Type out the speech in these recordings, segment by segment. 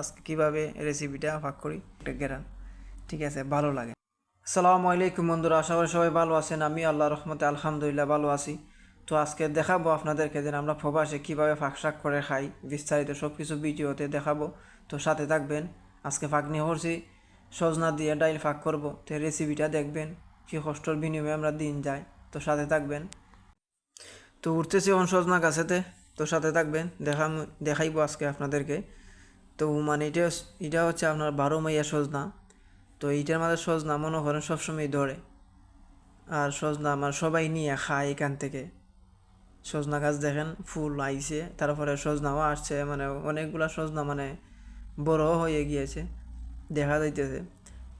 আজকে কীভাবে রেসিপিটা ভাগ করি? একটা গেরান ঠিক আছে, ভালো লাগে। সালামু আলাইকুম বন্ধুরা, আশা করি সবাই ভালো আছেন। আমি আল্লাহ রহমতে আলহামদুলিল্লাহ ভালো আছি। তো আজকে দেখাবো আপনাদেরকে যে আমরা প্রবাসে কীভাবে ফাঁক শাক করে খাই, বিস্তারিত সব কিছু ভিডিওতে দেখাবো। তো সাথে থাকবেন, আজকে ফাঁক নিয়ে করছি সজনা দিয়ে ডাইল ফাঁক করব। তো রেসিপিটা দেখবেন কী কষ্টর বিনিময়ে আমরা দিন যাই। তো সাথে থাকবেন। তো উঠতেছি এখন সজনা গাছেতে। তো সাথে থাকবেন দেখা দেখাইবো আজকে আপনাদেরকে। তো মানে এটা এটা হচ্ছে আপনার বারো মাইয়া সজনা। তো এইটার মাঝে সজনা মনে করেন সবসময় ধরে। আর সজনা আমার সবাই নিয়ে খায় এখান থেকে। সজনা গাছ দেখেন, ফুল আইছে, তারপরে সজনাও আসছে মানে অনেকগুলা সজনা মানে বড় হয়ে গিয়েছে, দেখা যাইতেছে।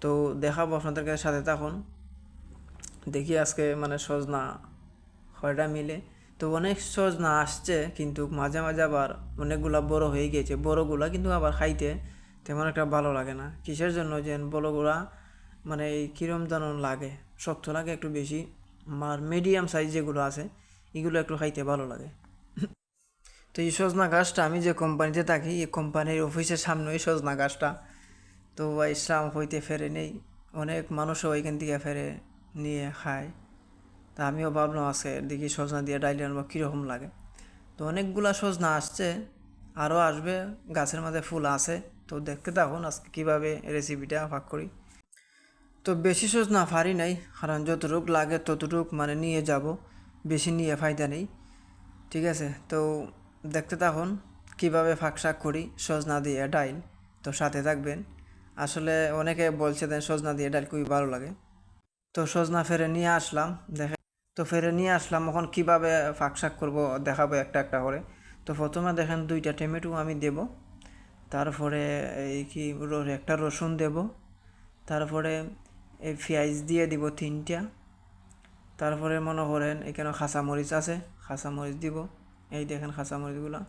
তো দেখাবো আপনাদেরকে সাথে তখন। দেখি আজকে মানে সজনা কয়টা মিলে। তো অনেক সজনা আসছে, কিন্তু মাঝে মাঝে আবার অনেকগুলা বড় হয়ে গিয়েছে বড়গুলা কিন্তু আবার খাইতে তেমন একটা ভালো লাগে না। কিসের জন্য যে বড়গুলা মানে এই কিরম যেন লাগে, শক্ত লাগে একটু বেশি। আর মিডিয়াম সাইজ যেগুলো আছে, এগুলো একটু খাইতে ভালো লাগে। তো এই সজনা গাছটা আমি যে কোম্পানিতে থাকি, এই কোম্পানির অফিসের সামনে এই সজনা গাছটা তো ইসলাম হইতে ফেরে নেই। অনেক মানুষও ওইখান থেকে ফেরে নিয়ে খায়। তা আমিও ভাবলাম, আজকে দেখি সজনা দিয়ে ডাইলে আনব, কীরকম লাগে। তো অনেকগুলা সজনা আসছে, আরও আসবে, গাছের মাঝে ফুল আছে। তো দেখতে থাকুন আজকে কীভাবে রেসিপিটা ভাগ করি। তো বেশি সজনা ফারি নাই, কারণ যতটুক লাগে ততটুক মানে নিয়ে যাব, বেশি নিয়ে ফায়দা নেই। ঠিক আছে, তো দেখতে থাকুন কীভাবে ফাঁক শাক করি, সজনা দিয়ে ডাইল। তো সাথে থাকবেন। আসলে অনেকে বলছে দেন সজনা দিয়ে ডাইল খুবই ভালো লাগে। তো সজনা ফেরে নিয়ে আসলাম, দেখে তো ফেরে নিয়ে আসলাম, এখন কীভাবে ফাঁক শাক করব দেখাবো একটা একটা করে। তো প্রথমে দেখেন দুইটা টমেটো আমি দেব, তারপরে এই কি একটা রসুন দেব, তারপরে এই পেঁয়াজ দিয়ে দিব তিনটা, তারপরে মনে করেন এখানে খাঁচামরিচ আছে খাঁচামরিচ দিব। এই দেখেন খাঁচামরিচগুলো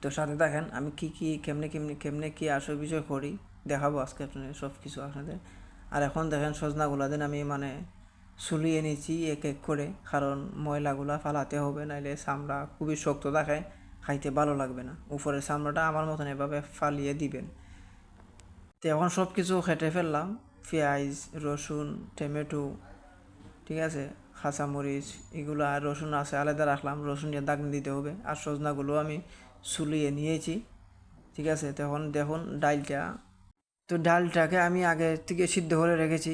তো সাথে দেখেন আমি কি কি, কেমনে কেমনে কেমনে কী আসল বিষয় করি, দেখাবো আজকে আপনাদের সব কিছু আপনাদের। আর এখন দেখেন সজনাগুলা দেন আমি মানে সুলিয়ে নিয়েছি এক এক করে। কারণ ময়লাগুলা ফালাতে হবে, নাইলে চামড়া খুবই শক্ত থাকে, খাইতে ভালো লাগবে না। উপরের চামড়াটা আমার মতন এভাবে ফালিয়ে দিবেন। তো এখন সব কিছু খেটে ফেললাম। পেঁয়াজ, রসুন, টমেটো, ঠিক আছে, কাঁচামরিচ, এগুলো আর রসুন আছে, আলাদা রাখলাম। রসুন দিয়ে দাগনি দিতে হবে। আর সজনাগুলো আমি সুলিয়ে নিয়েছি, ঠিক আছে। তখন দেখুন ডালটা। তো ডালটাকে আমি আগে থেকে সিদ্ধ করে রেখেছি।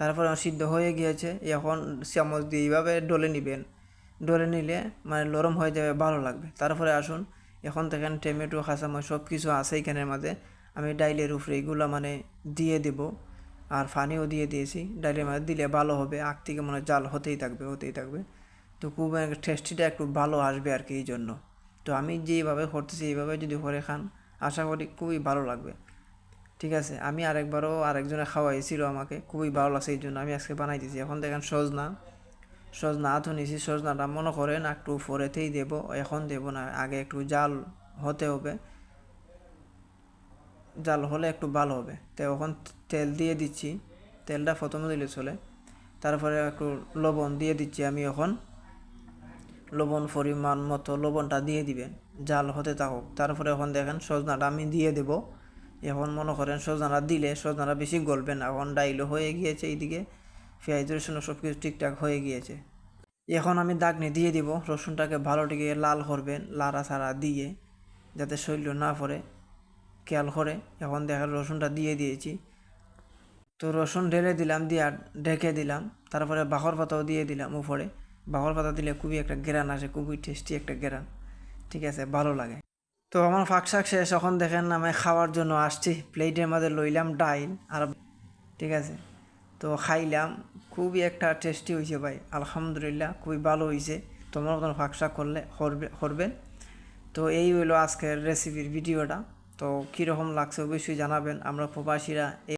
তারপরে সিদ্ধ হয়ে গিয়েছে, এখন চামচ দিয়ে এইভাবে ডলে নেবেন। ডলে নিলে মানে নরম হয়ে যাবে, ভালো লাগবে। তারপরে আসুন, এখন দেখেন টমেটো, কাঁচামরিচ সব কিছু আছে এখানের মাঝে আমি ডাইলের উপরে এগুলো মানে দিয়ে দেব, আর পানিও দিয়ে দিয়েছি। ডাইলের মাঝে দিলে ভালো হবে, আগ থেকে মানে জাল হতেই থাকবে হতেই থাকবে। তো খুব টেস্টিটা একটু ভালো আসবে আর কি এই জন্য। তো আমি যেইভাবে করতেছি, এইভাবে যদি করে খান, আশা করি খুবই ভালো লাগবে। ঠিক আছে, আমি আরেকবারও আরেকজনে খাওয়াইছিল আমাকে, খুবই ভালো লাগছে এই জন্য আমি আজকে বানাই দিয়েছি এখন দেখেন সজনা সজনা আতো নিয়েছি সজনাটা মনে করেন একটু পরেতেই দেব, এখন দেব না, আগে একটু জাল হতে হবে। জাল হলে একটু ভালো হবে। তো এখন তেল দিয়ে দিচ্ছি, তেলটা প্রথমে দিলে চলে, তারপরে একটু লবণ দিয়ে দিচ্ছি আমি এখন। লবণ পরিমাণ মতো লবণটা দিয়ে দিবেন, জাল হতে থাকুক। তারপরে এখন দেখেন সজনাটা আমি দিয়ে দেব। এখন মনে করেন সজনাটা দিলে সজনাটা বেশি গলবে না, এখন ডাইলও হয়ে গিয়েছে এইদিকে। পেঁয়াজ, রসুন সব কিছু ঠিকঠাক হয়ে গিয়েছে। এখন আমি দাগনি দিয়ে দিব, রসুনটাকে ভালো টিকে লাল করবেন লাড়া ছাড়া দিয়ে, যাতে শৈল না পড়ে, খেয়াল করে। এখন দেখেন রসুনটা দিয়ে দিয়েছি। তো রসুন ঢেলে দিলাম দিয়ে ঢেকে দিলাম, তারপরে বাখর পাতাও দিয়ে দিলাম উপরে। বাখর পাতা দিলে খুবই একটা গ্রান আসে, খুবই টেস্টি একটা গ্রান ঠিক আছে, ভালো লাগে। তো আমার ফাঁক শাক শেষ, এখন দেখেন আমি খাওয়ার জন্য আসছি। প্লেটের মধ্যে লইলাম ডাইল আর ঠিক আছে, তো খাইলাম। খুবই একটা টেস্টি হয়েছে ভাই, আলহামদুলিল্লাহ, খুবই ভালো হয়েছে তোমার মতন ফাঁক শাক করলে করবে করবেন তো এই হইল আজকের রেসিপির ভিডিওটা। তো কীরকম লাগছে অবশ্যই জানাবেন, আমরা প্রবাসীরা